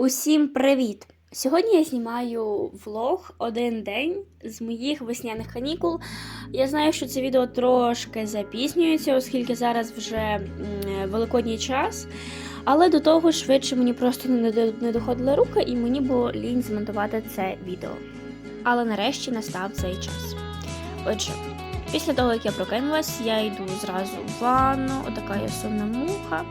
Усім привіт! Сьогодні я знімаю влог один день з моїх весняних канікул. Я знаю, що це відео трошки запізнюється, оскільки зараз вже великодній час. Але до того швидше мені просто не доходила рука, і мені було лінь змонтувати це відео. Але нарешті настав цей час. Отже, після того, як я прокинулась, я йду зразу в ванну, отака я сонна муха.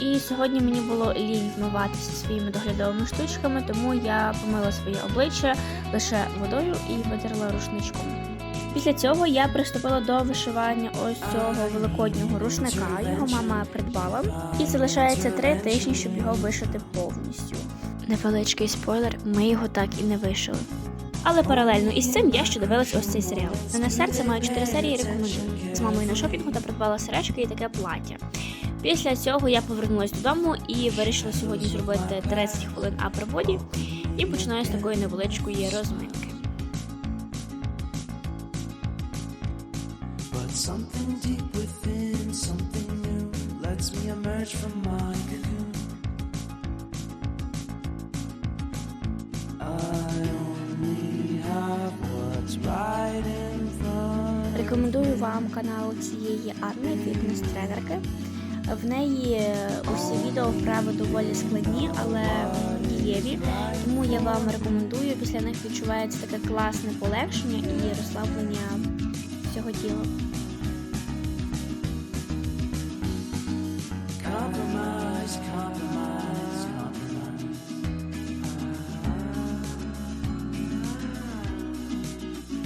І сьогодні мені було лінь вмиватися своїми доглядовими штучками, тому я помила своє обличчя лише водою і витерла рушничком. Після цього я приступила до вишивання ось цього великоднього рушника. Його мама придбала, і залишається три тижні, щоб його вишити повністю. Невеличкий спойлер, ми його так і не вишили. Але паралельно із цим я ще дивилась ось цей серіал. На серце маю 4 серії рекомендую. З мамою на шопінгу та придбала сережки і таке плаття. Після цього я повернулася додому і вирішила сьогодні зробити 30 хвилин апрободі і починаю з такої невеличкої розминки. Something deep within, something new, lets me emerge from my cocoon. I only have what's right in front. Рекомендую вам канал цієї Анни фітнес-тренерки. В неї усі відео вправи доволі складні, але дієві. Тому я вам рекомендую. Після них відчувається таке класне полегшення і розслаблення всього тіла. Compromise, compromise, compromise.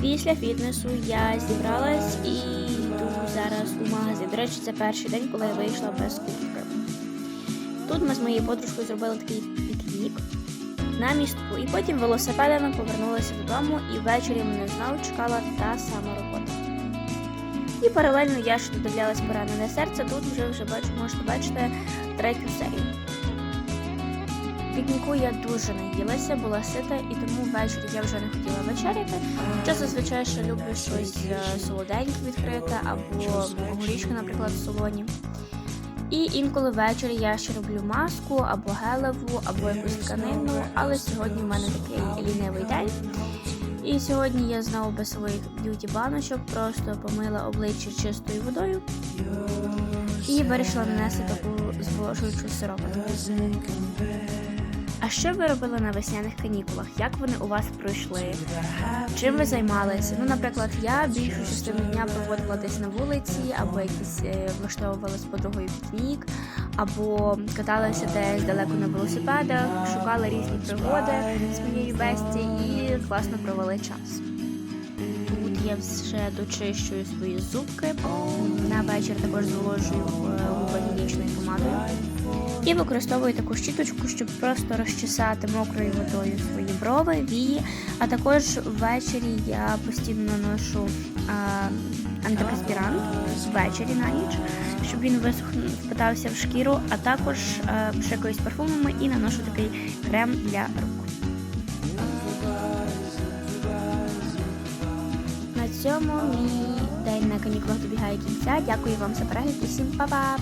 Після фітнесу я зібралась і зараз у магазин. До речі, це перший день, коли я вийшла без куртки. Тут ми з моєю подружкою зробили такий пікнік на містку, і потім велосипедами повернулися додому, і ввечері мене знову чекала та сама робота. І паралельно я ще додивлялась поранене серце. Тут вже вже бачу, можете бачити третю серію. Пікніку я дуже наїлася, була сита, і тому ввечері я вже не хотіла вечеряти. Я зазвичай ще люблю щось е, солоденьке відкрите або горішки, наприклад, в солоні. І інколи ввечері я ще роблю маску або гелеву, або якусь тканину, але сьогодні в мене такий лінивий день. І сьогодні я знову без своїх б'юті баночок просто помила обличчя чистою водою і вирішила нанести таку зволожуючу сироватку. А що ви робили на весняних канікулах? Як вони у вас пройшли? Чим ви займалися? Ну, наприклад, я більшу частину дня проводила десь на вулиці, або якісь е, влаштовувала з подругою пікнік, або каталася десь далеко на велосипедах, шукала різні пригоди з моєю бесті і класно провели час. Я вже дочищую свої зубки. На вечір також зволожую е, губи помадою. І використовую таку щіточку, щоб просто розчесати мокрою водою свої брови, вії. А також ввечері я постійно наношу а, антипреспірант ввечері на ніч, щоб він висох впитався в шкіру, а також а, пшикаюсь парфумами і наношу такий крем для рук. Цьому мій день на канікулах добігає кінця. Дякую вам за перегляд. Усім па-па!